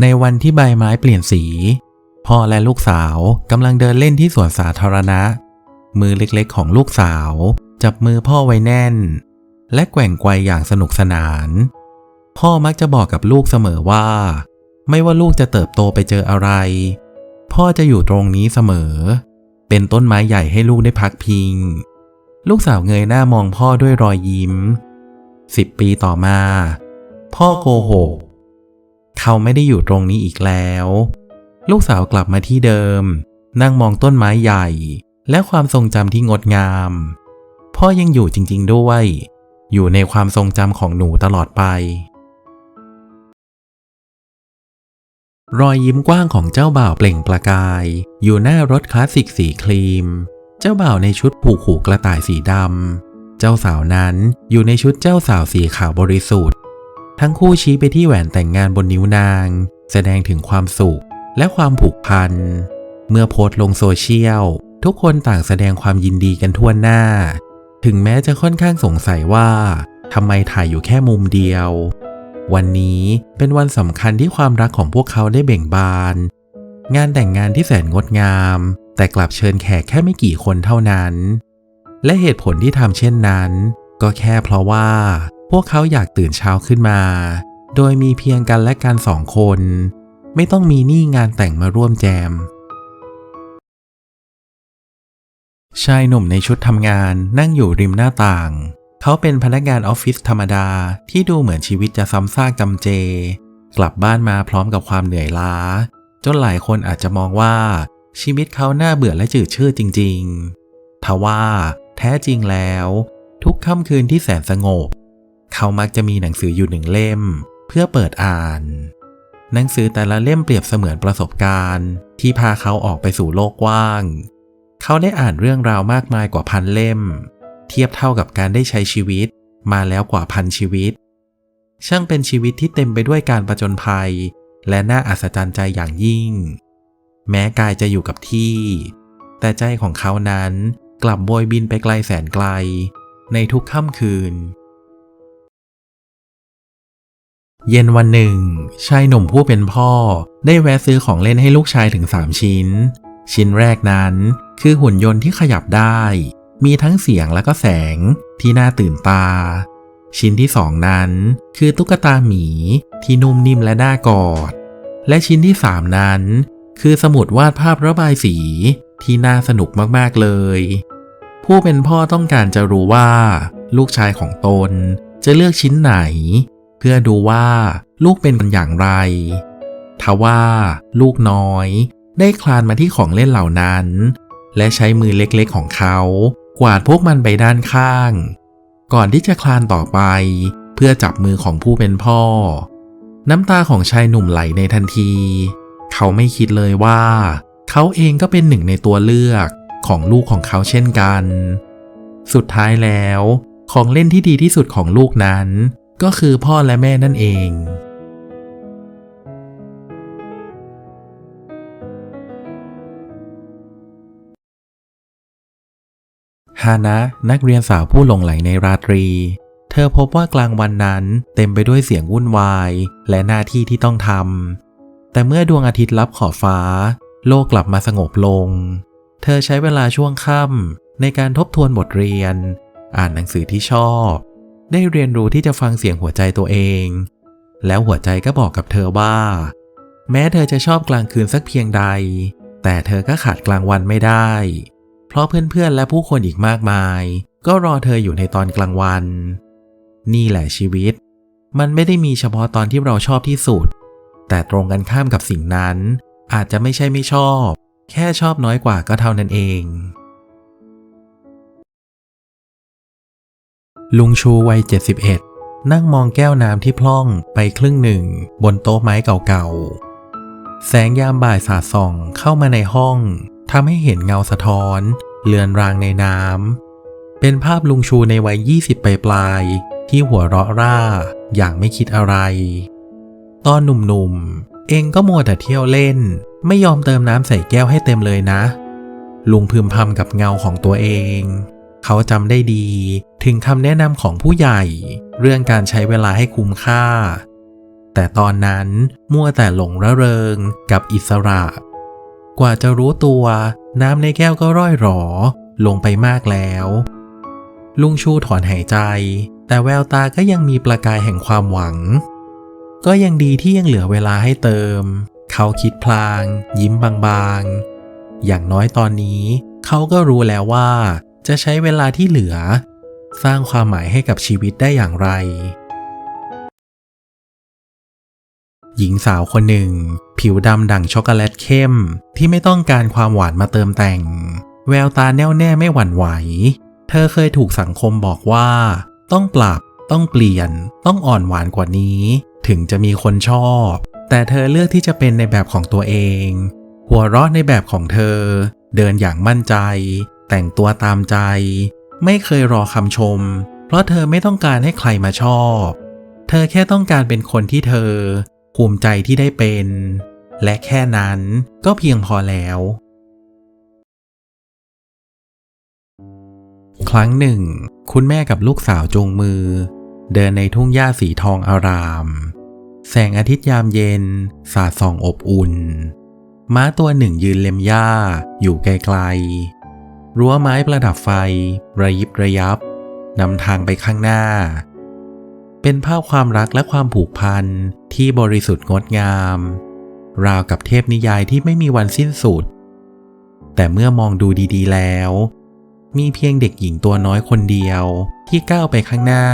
ในวันที่ใบไม้เปลี่ยนสี พ่อและลูกสาวกำลังเดินเล่นที่สวนสาธารณะ มือเล็กๆของลูกสาว จับมือพ่อไว้แน่น และแกว่งไกวอย่างสนุกสนาน พ่อมักจะบอกกับลูกเสมอว่า ไม่ว่าลูกจะเติบโตไปเจออะไร พ่อจะอยู่ตรงนี้เสมอ เป็นต้นไม้ใหญ่ให้ลูกได้พักพิง ลูกสาวเงยหน้ามองพ่อด้วยรอยยิ้มสิบปีต่อมา พ่อโกหก เขาไม่ได้อยู่ตรงนี้อีกแล้ว ลูกสาวกลับมาที่เดิม นั่งมองต้นไม้ใหญ่ และความทรงจำที่งดงาม พ่อยังอยู่จริงๆด้วย อยู่ในความทรงจำของหนูตลอดไป รอยยิ้มกว้างของเจ้าบ่าวเปล่งประกาย อยู่หน้ารถคลาสสิกสีครีม เจ้าบ่าวในชุดผูกหูกระต่ายสีดำเจ้าสาวนั้นอยู่ในชุดเจ้าสาวสีขาวบริสุทธิ์ ทั้งคู่ชี้ไปที่แหวนแต่งงานบนนิ้วนาง แสดงถึงความสุขและความผูกพัน เมื่อโพสต์ลงโซเชียล ทุกคนต่างแสดงความยินดีกันทั่วหน้า ถึงแม้จะค่อนข้างสงสัยว่าทำไมถ่ายอยู่แค่มุมเดียว วันนี้เป็นวันสำคัญที่ความรักของพวกเขาได้เบ่งบาน งานแต่งงานที่แสนงดงาม แต่กลับเชิญแขกแค่ไม่กี่คนเท่านั้น และเหตุผลที่ทำเช่นนั้น ก็แค่เพราะว่า พวกเขาอยากตื่นเช้าขึ้นมา โดยมีเพียงกันและกันสองคน ไม่ต้องมีหนี้งานแต่งมาร่วมแจม ชายหนุ่มในชุดทำงานนั่งอยู่ริมหน้าต่าง เขาเป็นพนักงานออฟฟิศธรรมดาที่ดูเหมือนชีวิตจะซ้ำซากจำเจ กลับบ้านมาพร้อมกับความเหนื่อยล้า จนหลายคนอาจจะมองว่า ชีวิตเขาน่าเบื่อและจืดชืดจริง ๆ ทว่าแท้จริงแล้ว ทุกค่ำคืนที่แสนสงบ เขามักจะมีหนังสืออยู่หนึ่งเล่ม เพื่อเปิดอ่าน หนังสือแต่ละเล่มเปรียบเสมือนประสบการณ์ ที่พาเขาออกไปสู่โลกกว้าง เขาได้อ่านเรื่องราวมากมายกว่าพันเล่ม เทียบเท่ากับการได้ใช้ชีวิต มาแล้วกว่าพันชีวิต ช่างเป็นชีวิตที่เต็มไปด้วยการประจนภัย และน่าอัศจรรย์ใจอย่างยิ่ง แม้กายจะอยู่กับที่ แต่ใจของเขานั้นกลับโบยบินไปไกลแสนไกล ในทุกค่ำคืน เย็นวันหนึ่ง ชายหนุ่มผู้เป็นพ่อ ได้แวะซื้อของเล่นให้ลูกชายถึง 3 ชิ้น ชิ้นแรกนั้นคือหุ่นยนต์ที่ขยับได้ มีทั้งเสียงและก็แสงที่น่าตื่นตา ชิ้นที่สองนั้นคือตุ๊กตาหมีที่นุ่มนิ่มและน่ากอด และชิ้นที่สามนั้น คือสมุดวาดภาพระบายสีที่น่าสนุกมากๆเลย ผู้เป็นพ่อต้องการจะรู้ว่า ลูกชายของตนจะเลือกชิ้นไหน เพื่อดูว่าลูกเป็นคนอย่างไร ทว่าลูกน้อยได้คลานมาที่ของเล่นเหล่านั้น และใช้มือเล็กๆของเขา กวาดพวกมันไปด้านข้าง ก่อนที่จะคลานต่อไป เพื่อจับมือของผู้เป็นพ่อ น้ำตาของชายหนุ่มไหลในทันที เขาไม่คิดเลยว่า เขาเองก็เป็นหนึ่งในตัวเลือกของลูกของเขาเช่นกัน สุดท้ายแล้ว ของเล่นที่ดีที่สุดของลูกนั้น ก็คือพ่อและแม่นั่นเอง ฮานะนักเรียนสาวผู้หลงไหลในราตรี เธอพบว่ากลางวันนั้นเต็มไปด้วยเสียงวุ่นวาย และหน้าที่ที่ต้องทำ แต่เมื่อดวงอาทิตย์ลับขอบฟ้า โลกกลับมาสงบลง เธอใช้เวลาช่วงค่ำในการทบทวนบทเรียน อ่านหนังสือที่ชอบ ได้เรียนรู้ที่จะฟังเสียงหัวใจตัวเอง แล้วหัวใจก็บอกกับเธอว่า แม้เธอจะชอบกลางคืนสักเพียงใด แต่เธอก็ขาดกลางวันไม่ได้ เพราะเพื่อนๆและผู้คนอีกมากมาย ก็รอเธออยู่ในตอนกลางวัน นี่แหละชีวิต มันไม่ได้มีเฉพาะตอนที่เราชอบที่สุด แต่ตรงกันข้ามกับสิ่งนั้น อาจจะไม่ใช่ไม่ชอบ แค่ชอบน้อยกว่าก็เท่านั้นเอง ลุงชูวัย 71 นั่งมองแก้วน้ำที่พล่องไปครึ่งหนึ่ง บนโต๊ะไม้เก่าๆ แสงยามบ่ายสาดส่องเข้ามาในห้องทำให้เห็นเงาสะท้อน เลือนรางในน้ำ เป็นภาพลุงชูในวัย 20 ปลายๆที่หัวเราะร่า อย่างไม่คิดอะไร ตอนหนุ่มๆ เองก็มัวแต่เที่ยวเล่น ไม่ยอมเติมน้ำใส่แก้วให้เต็มเลยนะ ลุงพึมพำกับเงาของตัวเอง เขาจำได้ดี ถึงคำแนะนำของผู้ใหญ่ เรื่องการใช้เวลาให้คุ้มค่า แต่ตอนนั้นมัวแต่หลงระเริงกับอิสระ กว่าจะรู้ตัว น้ำในแก้วก็ร่อยหรอ ลงไปมากแล้ว ลุงชูถอนหายใจ แต่แววตาก็ยังมีประกายแห่งความหวัง ก็ยังดีที่ยังเหลือเวลาให้เติม เขาคิดพลาง ยิ้มบางๆ อย่างน้อยตอนนี้เขาก็รู้แล้วว่า จะใช้เวลาที่เหลือ สร้างความหมายให้กับชีวิตได้อย่างไร หญิงสาวคนหนึ่ง ผิวดำดั่งช็อกโกแลตเข้มที่ไม่ต้องการความหวานมาเติมแต่ง แววตาแน่วแน่ไม่หวั่นไหว เธอเคยถูกสังคมบอกว่า ต้องปรับ ต้องเปลี่ยน ต้องอ่อนหวานกว่านี้ ถึงจะมีคนชอบ แต่เธอเลือกที่จะเป็นในแบบของตัวเอง หัวเราะในแบบของเธอ เดินอย่างมั่นใจ แต่งตัวตามใจ ไม่เคยรอคำชม เพราะเธอไม่ต้องการให้ใครมาชอบ เธอแค่ต้องการเป็นคนที่เธอ ภูมิใจที่ได้เป็น และแค่นั้นก็เพียงพอแล้ว ครั้งหนึ่ง คุณแม่กับลูกสาวจูงมือ เดินในทุ่งหญ้าสีทองอาราม แสงอาทิตย์ยามเย็น สาดส่องอบอุ่นม้าตัวหนึ่งยืนเล็มหญ้าอยู่ไกลๆ รั้วไม้ประดับไฟ ระยิบระยับนำทางไปข้างหน้า เป็นภาพความรักและความผูกพันที่บริสุทธิ์งดงาม ราวกับเทพนิยายที่ไม่มีวันสิ้นสุด แต่เมื่อมองดูดีๆแล้ว มีเพียงเด็กหญิงตัวน้อยคนเดียวที่ก้าวไปข้างหน้า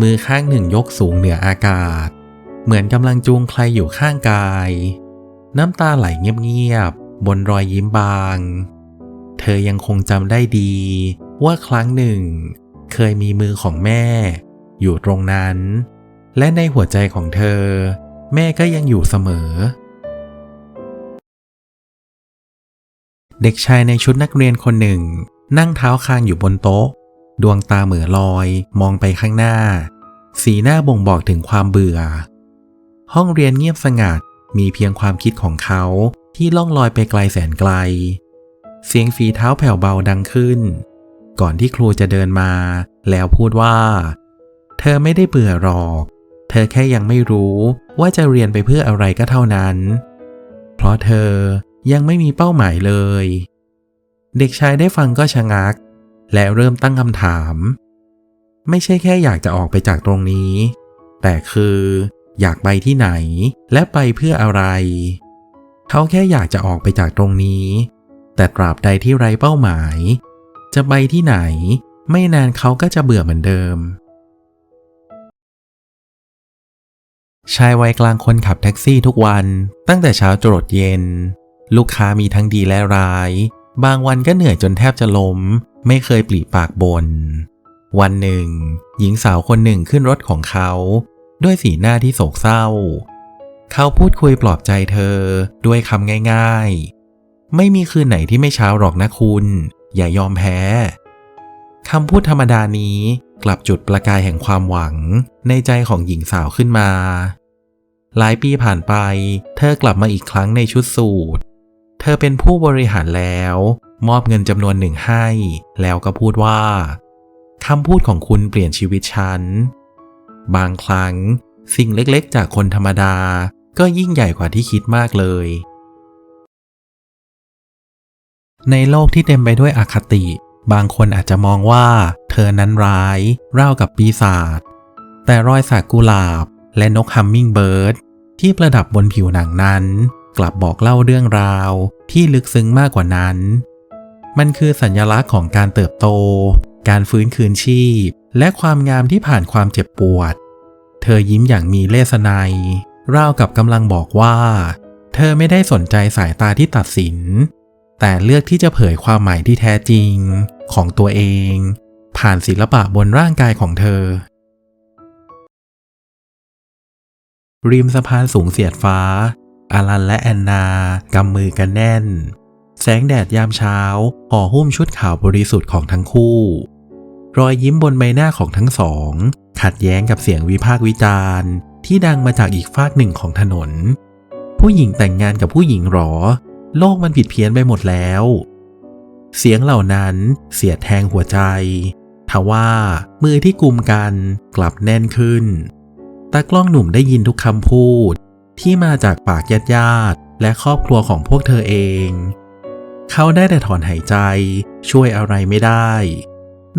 มือข้างหนึ่งยกสูงเหนืออากาศ เหมือนกำลังจูงใครอยู่ข้างกาย น้ำตาไหลเงียบๆบนรอยยิ้มบาง เธอยังคงจำได้ดี ว่าครั้งหนึ่ง เคยมีมือของแม่ อยู่ตรงนั้น และในหัวใจของเธอ แม่ก็ยังอยู่เสมอ เด็กชายในชุดนักเรียนคนหนึ่ง นั่งเท้าคางอยู่บนโต๊ะ ดวงตาเหมือลอย มองไปข้างหน้า สีหน้าบ่งบอกถึงความเบื่อ ห้องเรียนเงียบสงัดมีเพียงความคิดของเขาที่ล่องลอยไปไกลแสนไกล เสียงฝีเท้าแผ่วเบาดังขึ้น ก่อนที่ครูจะเดินมา แล้วพูดว่า เธอไม่ได้เบื่อหรอก เธอแค่ยังไม่รู้ว่าจะเรียนไปเพื่ออะไรก็เท่านั้น เพราะเธอยังไม่มีเป้าหมายเลย เด็กชายได้ฟังก็ชะงัก และเริ่มตั้งคำถาม ไม่ใช่แค่อยากจะออกไปจากตรงนี้ แต่คืออยากไปที่ไหนและไปเพื่ออะไร เขาแค่อยากจะออกไปจากตรงนี้ แต่ตราบใดที่ไร้เป้าหมาย จะไปที่ไหน ไม่นานเขาก็จะเบื่อเหมือนเดิม ชายวัยกลางคนขับแท็กซี่ทุกวันตั้งแต่เช้าจรดเย็น ลูกค้ามีทั้งดีและร้าย บางวันก็เหนื่อยจนแทบจะล้ม ไม่เคยปลีปากบนวันหนึ่ง หญิงสาวคนหนึ่งขึ้นรถของเขา ด้วยสีหน้าที่โศกเศร้า เขาพูดคุยปลอบใจเธอด้วยคำง่ายๆ ไม่มีคืนไหนที่ไม่เช้าหรอกนะคุณ อย่ายอมแพ้คำพูดธรรมดานี้กลับจุดประกายแห่งความหวัง ในใจของหญิงสาวขึ้นมา หลายปีผ่านไป เธอกลับมาอีกครั้งในชุดสูทเธอเป็นผู้บริหารแล้ว มอบเงินจำนวนหนึ่งให้ แล้วก็พูดว่าคำพูดของคุณเปลี่ยนชีวิตฉัน บางครั้ง สิ่งเล็กๆ จากคนธรรมดา ก็ยิ่งใหญ่กว่าที่คิดมากเลย ในโลกที่เต็มไปด้วยอคติ บางคนอาจจะมองว่า เธอนั้นร้ายร่าวกับปีศาจแต่รอยสักกุหลาบ และนกฮัมมิงเบิร์ดที่ประดับบนผิวหนังนั้น กลับบอกเล่าเรื่องราว ที่ลึกซึ้งมากกว่านั้น มันคือสัญลักษณ์ของการเติบโต การฟื้นคืนชีพ และความงามที่ผ่านความเจ็บปวด เธอยิ้มอย่างมีเลสนัยราวกับกำลังบอกว่า เธอไม่ได้สนใจสายตาที่ตัดสิน แต่เลือกที่จะเผยความหมายที่แท้จริงของตัวเอง ผ่านศิลปะบนร่างกายของเธอ ริมสะพานสูงเสียดฟ้า อารันและแอนนากำมือกันแน่น แสงแดดยามเช้าห่อหุ้มชุดขาวบริสุทธิ์ของทั้งคู่ รอยยิ้มบนใบหน้าของทั้งสอง ขัดแย้งกับเสียงวิพากษ์วิจารณ์ ที่ดังมาจากอีกฟากหนึ่งของถนน ผู้หญิงแต่งงานกับผู้หญิงหรอ โลกมันผิดเพี้ยนไปหมดแล้ว เสียงเหล่านั้นเสียดแทงหัวใจทว่ามือที่กุมกันกลับแน่นขึ้นตากล้องหนุ่มได้ยินทุกคำพูด ที่มาจากปากญาติญาติและครอบครัวของพวกเธอเอง เขาได้แต่ถอนหายใจช่วยอะไรไม่ได้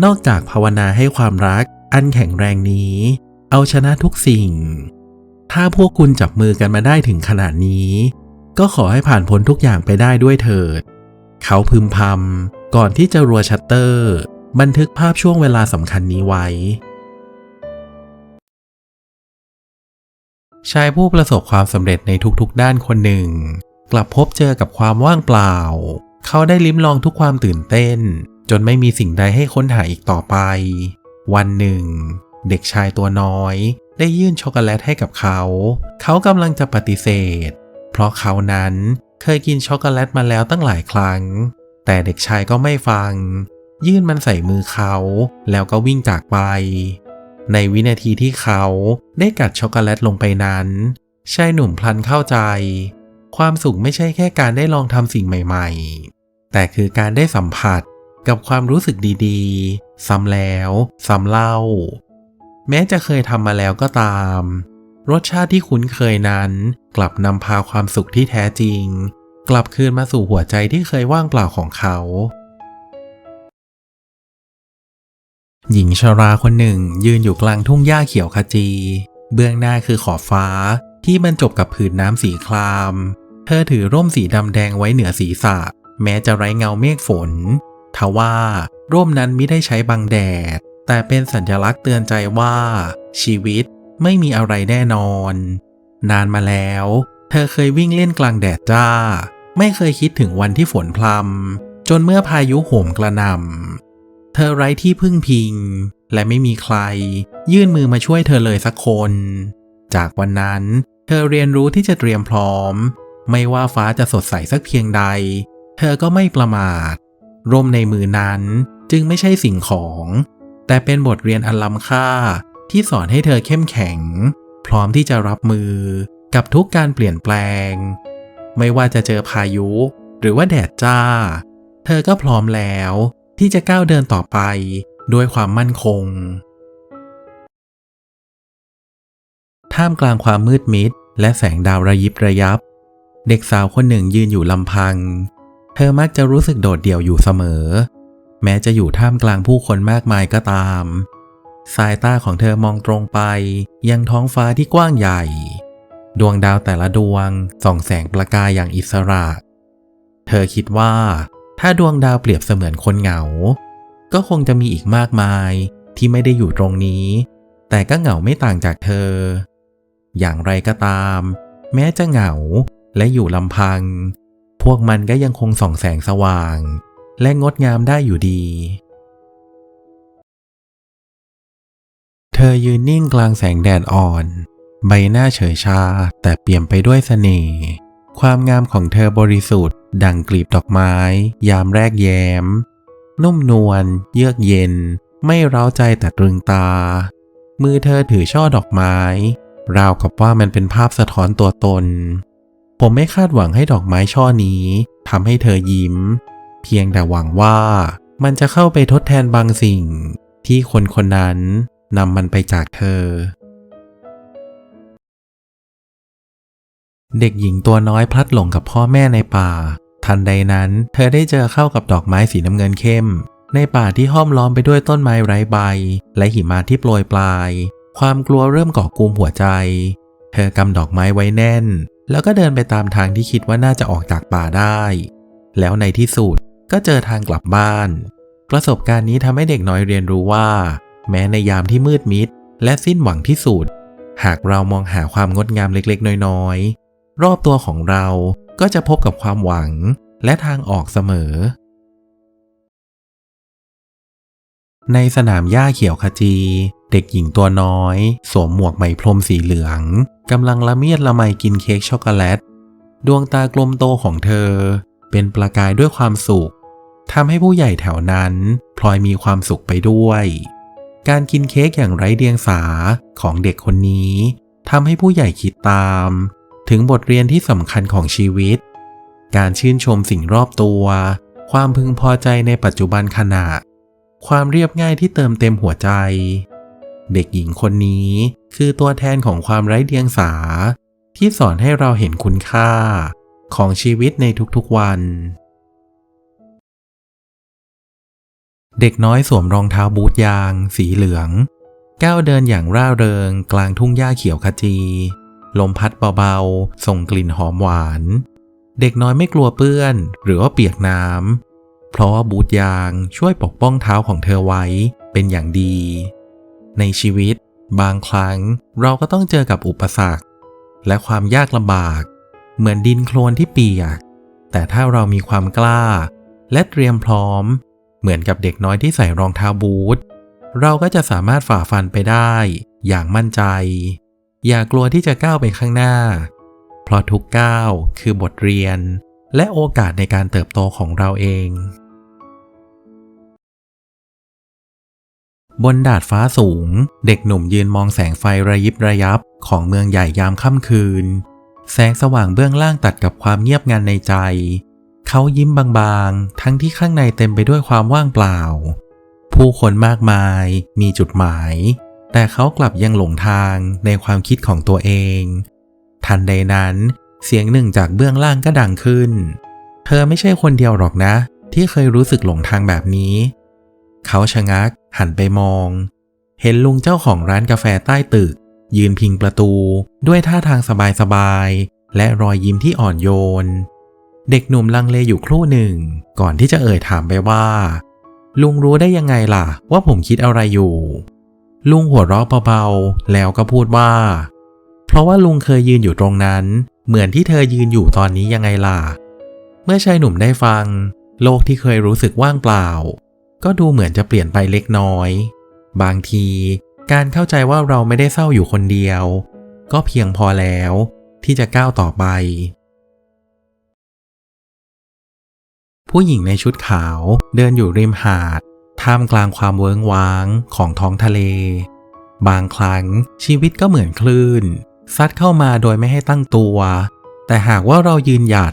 นอกจากภาวนาให้ความรักอันแข็งแรงนี้ เอาชนะทุกสิ่ง ถ้าพวกคุณจับมือกันมาได้ถึงขนาดนี้ ก็ขอให้ผ่านพ้นทุกอย่างไปได้ด้วยเถิด เขาพึมพำก่อนที่จะรัวชัตเตอร์ บันทึกภาพช่วงเวลาสำคัญนี้ไว้ ชายผู้ประสบความสำเร็จในทุกๆด้านคนหนึ่ง กลับพบเจอกับความว่างเปล่า เขาได้ลิ้มลองทุกความตื่นเต้น จนไม่มีสิ่งใดให้ค้นหาอีกต่อไป วันหนึ่ง เด็กชายตัวน้อย ได้ยื่นช็อกโกแลตให้กับเขา เขากำลังจะปฏิเสธ เพราะเขานั้นเคยกินช็อกโกแลตมาแล้วตั้งหลายครั้ง แต่เด็กชายก็ไม่ฟัง ยื่นมันใส่มือเขา แล้วก็วิ่งจากไป ในวินาทีที่เขาได้กัดช็อกโกแลตลงไปนั้น ชายหนุ่มพลันเข้าใจ ความสุขไม่ใช่แค่การได้ลองทำสิ่งใหม่ๆ แต่คือการได้สัมผัสกับความรู้สึกดีๆ ซ้ำแล้ว ซ้ำเล่า แม้จะเคยทำมาแล้วก็ตาม รสชาติที่คุ้นเคยนั้น กลับนำพาความสุขที่แท้จริง กลับคืนมาสู่หัวใจที่เคยว่างเปล่าของเขา หญิงชราคนหนึ่งยืนอยู่กลางทุ่งหญ้าเขียวขจี เบื้องหน้าคือขอบฟ้าที่บรรจบกับผืนน้ำสีคราม เธอถือร่มสีดำแดงไว้เหนือศีรษะ แม้จะไร้เงาเมฆฝน ทว่าร่มนั้นไม่ได้ใช้บังแดด แต่เป็นสัญลักษณ์เตือนใจว่า ชีวิต ไม่มีอะไรแน่นอน นานมาแล้ว เธอเคยวิ่งเล่นกลางแดดจ้า ไม่เคยคิดถึงวันที่ฝนพรำจนเมื่อพายุโหมกระหน่ำเธอไร้ที่พึ่งพิง และไม่มีใคร ยื่นมือมาช่วยเธอเลยสักคน จากวันนั้น เธอเรียนรู้ที่จะเตรียมพร้อม ไม่ว่าฟ้าจะสดใสสักเพียงใด เธอก็ไม่ประมาท ร่มในมือนั้นจึงไม่ใช่สิ่งของ แต่เป็นบทเรียนอันล้ำค่า ที่สอนให้เธอเข้มแข็ง พร้อมที่จะรับมือกับทุกการเปลี่ยนแปลง ไม่ว่าจะเจอพายุ หรือว่าแดดจ้า เธอก็พร้อมแล้วที่จะก้าวเดินต่อไปด้วยความมั่นคง ท่ามกลางความมืดมิดและแสงดาวระยิบระยับ เด็กสาวคนหนึ่งยืนอยู่ลำพัง เธอมักจะรู้สึกโดดเดี่ยวอยู่เสมอ แม้จะอยู่ท่ามกลางผู้คนมากมายก็ตาม สายตาของเธอมองตรงไปยังท้องฟ้าที่กว้างใหญ่ ดวงดาวแต่ละดวงส่องแสงประกายอย่างอิสระ เธอคิดว่าถ้าดวงดาวเปรียบเสมือนคนเหงา ก็คงจะมีอีกมากมายที่ไม่ได้อยู่ตรงนี้ แต่ก็เหงาไม่ต่างจากเธอ อย่างไรก็ตาม แม้จะเหงาและอยู่ลำพัง พวกมันก็ยังคงส่องแสงสว่าง และงดงามได้อยู่ดี อยืนนิ่งกลางแสงแดดอ่อน ใบหน้าเฉยชาแต่เปี่ยมไปด้วยเสน่ห์ ความงามของเธอบริสุทธิ์ ดังกลีบดอกไม้ ยามแรกแย้ม นุ่มนวล เยือกเย็น ไม่เร้าใจแต่ตรึงตา มือเธอถือช่อดอกไม้ ราวกับว่ามันเป็นภาพสะท้อนตัวตน ผมไม่คาดหวังให้ดอกไม้ช่อนี้ทำให้เธอยิ้ม เพียงแต่หวังว่ามันจะเข้าไปทดแทนบางสิ่งที่คนคนนั้น นำมันไปจากเธอ เด็กหญิงตัวน้อยพลัดหลงกับพ่อแม่ในป่า ทันใดนั้น เธอได้เจอเข้ากับดอกไม้สีน้ำเงินเข้ม ในป่าที่ห้อมล้อมไปด้วยต้นไม้ไร้ใบ และหิมะที่โปรยปลาย ความกลัวเริ่มก่อกุมหัวใจ เธอกำดอกไม้ไว้แน่น แล้วก็เดินไปตามทางที่คิดว่าน่าจะออกจากป่าได้ แล้วในที่สุดก็เจอทางกลับบ้าน ประสบการณ์นี้ทำให้เด็กน้อยเรียนรู้ว่า แม้ในยามที่มืดมิด และสิ้นหวังที่สุด หากเรามองหาความงดงามเล็กๆ น้อยๆ รอบตัวของเราก็จะพบกับความหวังและทางออกเสมอ ในสนามหญ้าเขียวขจี เด็กหญิงตัวน้อย สวมหมวกไหมพรมสีเหลืองกำลังละเมียดละไมกินเค้กช็อกโกแลต ดวงตากลมโตของเธอ เป็นประกายด้วยความสุขทำให้ผู้ใหญ่แถวนั้น พลอยมีความสุขไปด้วย การกินเค้กอย่างไร้เดียงสาของเด็กคนนี้ทำให้ผู้ใหญ่คิดตาม ถึงบทเรียนที่สำคัญของชีวิต การชื่นชมสิ่งรอบตัว ความพึงพอใจในปัจจุบันขณะ ความเรียบง่ายที่เติมเต็มหัวใจ เด็กหญิงคนนี้คือตัวแทนของความไร้เดียงสา ที่สอนให้เราเห็นคุณค่าของชีวิตในทุกๆวัน เด็กน้อยสวมรองเท้าบูทยาง สีเหลือง ก้าวเดินอย่างร่าเริง กลางทุ่งหญ้าเขียวขจี ลมพัดเบาๆ ส่งกลิ่นหอมหวาน เด็กน้อยไม่กลัวเปื้อน หรือว่าเปียกน้ำ เพราะว่าบูทยางช่วยปกป้องเท้าของเธอไว้เป็นอย่างดี ในชีวิต บางครั้งเราก็ต้องเจอกับอุปสรรค และความยากลำบาก เหมือนดินโคลนที่เปียก แต่ถ้าเรามีความกล้า และเตรียมพร้อม เหมือนกับเด็กน้อยที่ใส่รองเท้าบูท เราก็จะสามารถฝ่าฟันไปได้ อย่างมั่นใจ อย่ากลัวที่จะก้าวไปข้างหน้า เพราะทุกก้าวคือบทเรียน และโอกาสในการเติบโตของเราเอง บนดาดฟ้าสูง เด็กหนุ่มยืนมองแสงไฟระยิบระยับของเมืองใหญ่ยามค่ำคืน แสงสว่างเบื้องล่างตัดกับความเงียบงันในใจ เขายิ้มบางๆ ทั้งที่ข้างในเต็มไปด้วยความว่างเปล่า ผู้คนมากมายมีจุดหมาย แต่เขากลับยังหลงทางในความคิดของตัวเอง ทันใดนั้น เสียงหนึ่งจากเบื้องล่างก็ดังขึ้น เธอไม่ใช่คนเดียวหรอกนะ ที่เคยรู้สึกหลงทางแบบนี้ เขาชะงัก หันไปมอง เห็นลุงเจ้าของร้านกาแฟใต้ตึก ยืนพิงประตูด้วยท่าทางสบายๆและรอยยิ้มที่อ่อนโยน เด็กหนุ่มลังเลอยู่ครู่หนึ่ง ก่อนที่จะเอ่ยถามไปว่า ลุงรู้ได้ยังไงล่ะ ว่าผมคิดอะไรอยู่ ลุงหัวเราะเบาๆ แล้วก็พูดว่า เพราะว่าลุงเคยยืนอยู่ตรงนั้น เหมือนที่เธอยืนอยู่ตอนนี้ยังไงล่ะ เมื่อชายหนุ่มได้ฟัง โลกที่เคยรู้สึกว่างเปล่า ก็ดูเหมือนจะเปลี่ยนไปเล็กน้อย บางทีการเข้าใจว่าเราไม่ได้เศร้าอยู่คนเดียว ก็เพียงพอแล้วที่จะก้าวต่อไป ผู้หญิงในชุดขาวเดินอยู่ริมหาด ท่ามกลางความเวิ้งว้างของท้องทะเล บางครั้งชีวิตก็เหมือนคลื่น ซัดเข้ามาโดยไม่ให้ตั้งตัว แต่หากว่าเรายืนหยัด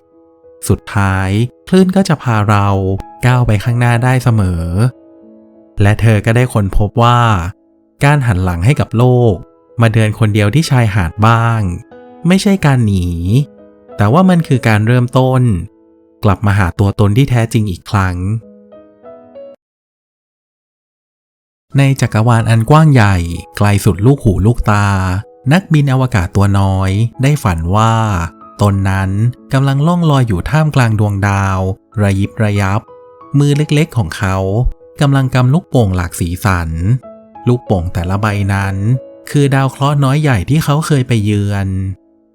สุดท้ายคลื่นก็จะพาเราก้าวไปข้างหน้าได้เสมอ และเธอก็ได้ค้นพบว่า การหันหลังให้กับโลก มาเดินคนเดียวที่ชายหาดบ้าง ไม่ใช่การหนี แต่ว่ามันคือการเริ่มต้น กลับมาหาตัวตนที่แท้จริงอีกครั้ง ในจักรวาลอันกว้างใหญ่ไกลสุดลูกหูลูกตา นักบินอวกาศตัวน้อย ได้ฝันว่า ตนนั้นกำลังล่องลอยอยู่ท่ามกลางดวงดาว ระยิบระยับ มือเล็กๆของเขากำลังกำลูกโป่งหลากสีสัน ลูกโป่งแต่ละใบนั้น คือดาวเคราะห์น้อยใหญ่ที่เขาเคยไปเยือน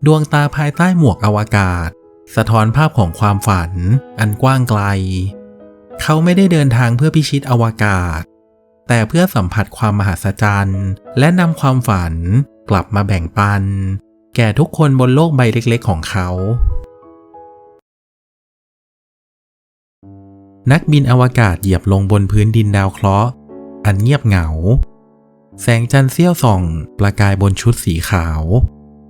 ดวงตาภายใต้หมวกอวกาศ สะท้อนภาพของความฝันอันกว้างไกล เขาไม่ได้เดินทางเพื่อพิชิตอวกาศ แต่เพื่อสัมผัสความมหัศจรรย์ และนำความฝันกลับมาแบ่งปัน แก่ทุกคนบนโลกใบเล็กๆ ของเขา นักบินอวกาศเหยียบลงบนพื้นดินดาวเคราะห์ อันเงียบเหงา แสงจันทร์เสี้ยวส่อง ประกายบนชุดสีขาว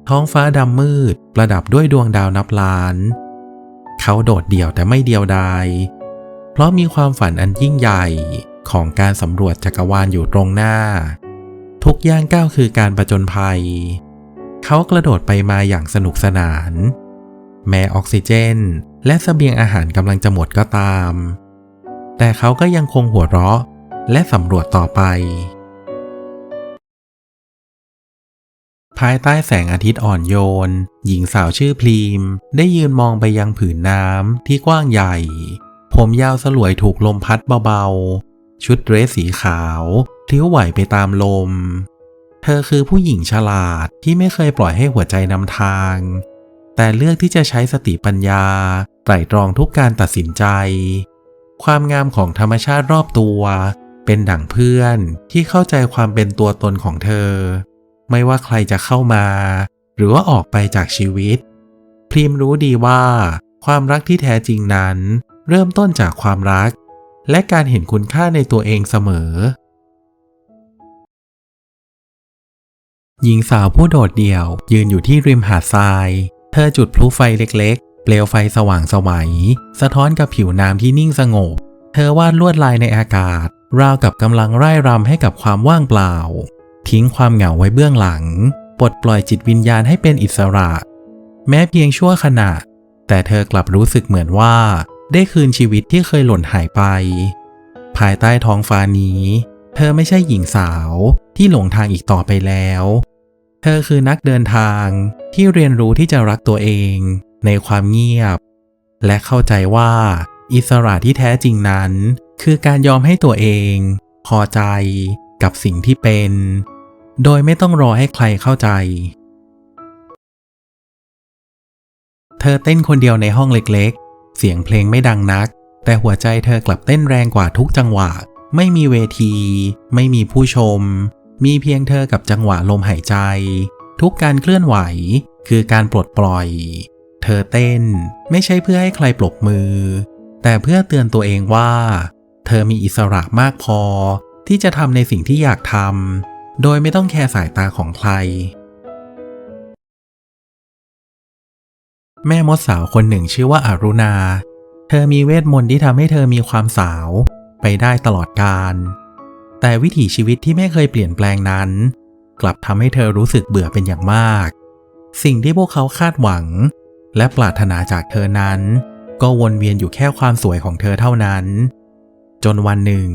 ท้องฟ้าดำมืด ประดับด้วยดวงดาวนับล้าน เขาโดดเดี่ยวแต่ไม่เดียวดาย เพราะมีความฝันอันยิ่งใหญ่ของการสำรวจจักรวาลอยู่ตรงหน้า ทุกย่างก้าวคือการประจนภัย เขากระโดดไปมาอย่างสนุกสนาน แม้ออกซิเจน และสเสบียงอาหารกำลังจะหมดก็ตาม แต่เขาก็ยังคงหัวเราะ และสำรวจต่อไป ภายใต้แสงอาทิตย์อ่อนโยน หญิงสาวชื่อพรีม ได้ยืนมองไปยังผืนน้ำที่กว้างใหญ่ ผมยาวสลวยถูกลมพัดเบาๆ ชุดเดรสสีขาวพลิ้วไหวไปตามลม เธอคือผู้หญิงฉลาดที่ไม่เคยปล่อยให้หัวใจนำทาง แต่เลือกที่จะใช้สติปัญญา ไตร่ตรองทุกการตัดสินใจ ความงามของธรรมชาติรอบตัว เป็นดั่งเพื่อนที่เข้าใจความเป็นตัวตนของเธอ ไม่ว่าใครจะเข้ามา หรือว่าออกไปจากชีวิต พรีมรู้ดีว่า ความรักที่แท้จริงนั้น เริ่มต้นจากความรัก และการเห็นคุณค่าในตัวเองเสมอ หญิงสาวผู้โดดเดี่ยว ยืนอยู่ที่ริมหาดทราย เธอจุดพลุไฟเล็กๆ เปลวไฟสว่างสวัย สะท้อนกับผิวน้ำที่นิ่งสงบ เธอวาดลวดลายในอากาศ ราวกับกำลังไร่รำให้กับความว่างเปล่า ทิ้งความเหงาไว้เบื้องหลัง ปลดปล่อยจิตวิญญาณให้เป็นอิสระ แม้เพียงชั่วขณะ แต่เธอกลับรู้สึกเหมือนว่า ได้คืนชีวิตที่เคยหล่นหายไป ภายใต้ท้องฟ้านี้ เธอไม่ใช่หญิงสาวที่หลงทางอีกต่อไปแล้ว เธอคือนักเดินทางที่เรียนรู้ที่จะรักตัวเอง ในความเงียบ และเข้าใจว่า อิสระที่แท้จริงนั้น คือการยอมให้ตัวเอง พอใจกับสิ่งที่เป็น โดยไม่ต้องรอให้ใครเข้าใจ เธอเต้นคนเดียวในห้องเล็กๆ เสียงเพลงไม่ดังนัก แต่หัวใจเธอกลับเต้นแรงกว่าทุกจังหวะ ไม่มีเวที ไม่มีผู้ชม มีเพียงเธอกับจังหวะลมหายใจ ทุกการเคลื่อนไหวคือการปลดปล่อย เธอเต้นไม่ใช่เพื่อให้ใครปรบมือ แต่เพื่อเตือนตัวเองว่า เธอมีอิสระมากพอที่จะทำในสิ่งที่อยากทำ โดยไม่ต้องแคร์สายตาของใคร แม่มดสาวคนหนึ่งชื่อว่าอารุณา เธอมีเวทมนต์ที่ทำให้เธอมีความสาวไปได้ตลอดกาล แต่วิถีชีวิตที่ไม่เคยเปลี่ยนแปลงนั้น กลับทำให้เธอรู้สึกเบื่อเป็นอย่างมาก สิ่งที่พวกเขาคาดหวัง และปรารถนาจากเธอนั้น ก็วนเวียนอยู่แค่ความสวยของเธอเท่านั้น จนวันหนึ่ง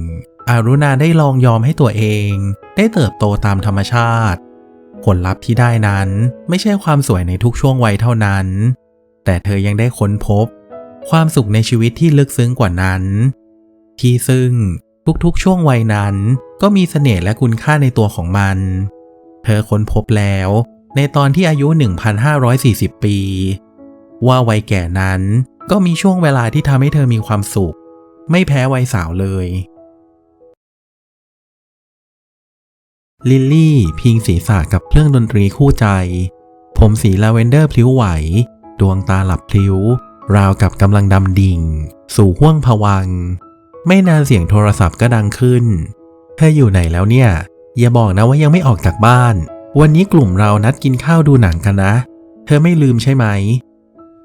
อารุณาได้ลองยอมให้ตัวเอง ได้เติบโตตามธรรมชาติ ผลลัพธ์ที่ได้นั้นไม่ใช่ความสวยในทุกช่วงวัยเท่านั้น แต่เธอยังได้ค้นพบ ความสุขในชีวิตที่ลึกซึ้งกว่านั้น ที่ซึ่งทุกๆช่วงวัยนั้นก็มีเสน่ห์และคุณค่าในตัวของมัน เธอค้นพบแล้วในตอนที่อายุ 1,540 ปี ว่าวัยแก่นั้นก็มีช่วงเวลาที่ทำให้เธอมีความสุข ไม่แพ้วัยสาวเลย ลิลลี่พิงศีรษะกับเครื่องดนตรีคู่ใจ ผมสีลาเวนเดอร์พลิ้วไหว ดวงตาหลับพลิ้ว ราวกับกำลังดำดิ่ง สู่ห้วงผวัง ไม่นานเสียงโทรศัพท์ก็ดังขึ้น เธออยู่ไหนแล้วเนี่ย อย่าบอกนะว่ายังไม่ออกจากบ้าน วันนี้กลุ่มเรานัดกินข้าวดูหนังกันนะ เธอไม่ลืมใช่ไหม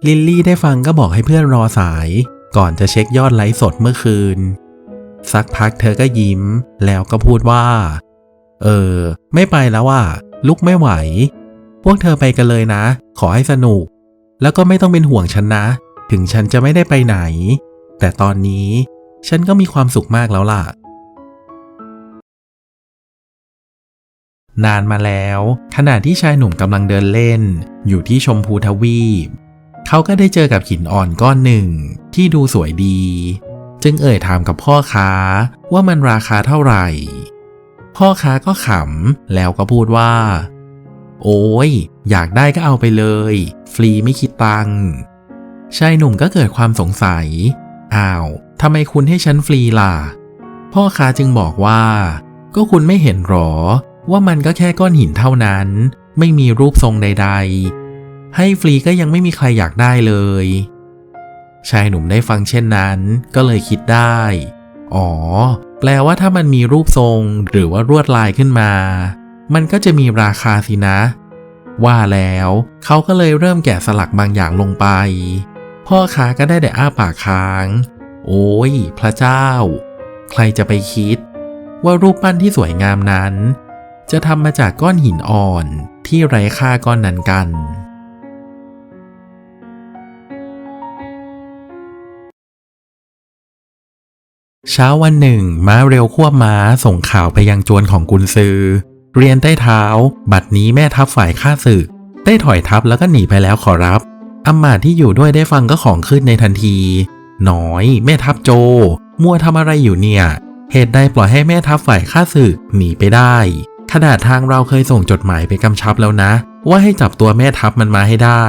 ลิลลี่ได้ฟังก็บอกให้เพื่อนรอสาย ก่อนจะเช็คยอดไลฟ์สดเมื่อคืน สักพักเธอก็ยิ้ม แล้วก็พูดว่า เออ ไม่ไปแล้วอะลุกไม่ไหว พวกเธอไปกันเลยนะ ขอให้สนุก แล้วก็ไม่ต้องเป็นห่วงฉันนะ ถึงฉันจะไม่ได้ไปไหน แต่ตอนนี้ฉันก็มีความสุขมากแล้วล่ะ นานมาแล้ว ขณะที่ชายหนุ่มกำลังเดินเล่น อยู่ที่ชมพูทวีป เขาก็ได้เจอกับหินอ่อนก้อนหนึ่งที่ดูสวยดี จึงเอ่ยถามกับพ่อค้าว่ามันราคาเท่าไหร่ พ่อค้าก็ขำแล้วก็พูดว่า โอ้ย อยากได้ก็เอาไปเลย ฟรีไม่คิดตังค์ชายหนุ่มก็เกิดความสงสัย อ้าวทำไมคุณให้ฉันฟรีล่ะ พ่อค้าจึงบอกว่า ก็คุณไม่เห็นหรอ ว่ามันก็แค่ก้อนหินเท่านั้น ไม่มีรูปทรงใด ๆ ให้ฟรีก็ยังไม่มีใครอยากได้เลย ชายหนุ่มได้ฟังเช่นนั้น ก็เลยคิดได้ อ๋อ แปลว่าถ้ามันมีรูปทรงหรือว่าลวดลายขึ้นมา มันก็จะมีราคาสินะ ว่าแล้วเขาก็เลยเริ่มแกะสลักบางอย่างลงไป พ่อค้าก็ได้แต่อ้าปากค้าง โอ้ย พระเจ้า ใครจะไปคิด ว่ารูปปั้นที่สวยงามนั้น จะทำมาจากก้อนหินอ่อนที่ไร้ค่าก้อนนั้นกัน เช้าวันหนึ่ง ม้าเร็วควบม้าส่งข่าวไปยังจวนของกุนซือ เรียนใต้เท้า บัดนี้แม่ทัพฝ่ายข้าศึก ได้ถอยทัพแล้วก็หนีไปแล้วขอรับอำมาตย์ที่อยู่ด้วยได้ฟังก็ของขึ้นในทันที น้อย แม่ทัพโจ มัวทำอะไรอยู่เนี่ย เหตุใดปล่อยให้แม่ทัพฝ่ายข้าศึกหนีไปได้ ขนาดทางเราเคยส่งจดหมายไปกำชับแล้วนะ ว่าให้จับตัวแม่ทัพมันมาให้ได้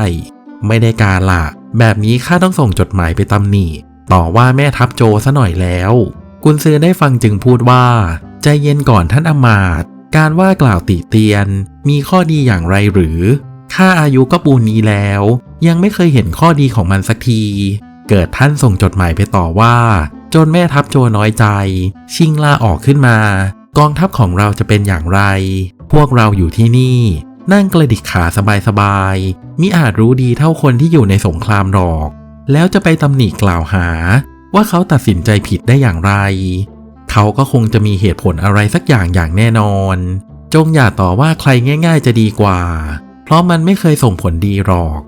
ไม่ได้การล่ะแบบนี้ข้าต้องส่งจดหมายไปตำหนิ ต่อว่าแม่ทัพโจซะหน่อยแล้ว กุนซือได้ฟังจึงพูดว่า ใจเย็นก่อนท่านอมาตการว่ากล่าวติเตียน มีข้อดีอย่างไรหรือข้าอายุก็ปูนนี้แล้ว ยังไม่เคยเห็นข้อดีของมันสักที เกิดท่านส่งจดหมายไปต่อว่า จนแม่ทัพโจน้อยใจ ชิงลาออกขึ้นมา กองทัพของเราจะเป็นอย่างไร พวกเราอยู่ที่นี่ นั่งกระดิกขาสบายๆมิอาจรู้ดีเท่าคนที่อยู่ในสงครามหรอก แล้วจะไปตำหนิกล่าวหาว่าเขาตัดสินใจผิดได้อย่างไร เขาก็คงจะมีเหตุผลอะไรสักอย่างอย่างแน่นอน จงอย่าต่อว่าใครง่าย ๆ จะดีกว่า เพราะมันไม่เคยส่งผลดีหรอก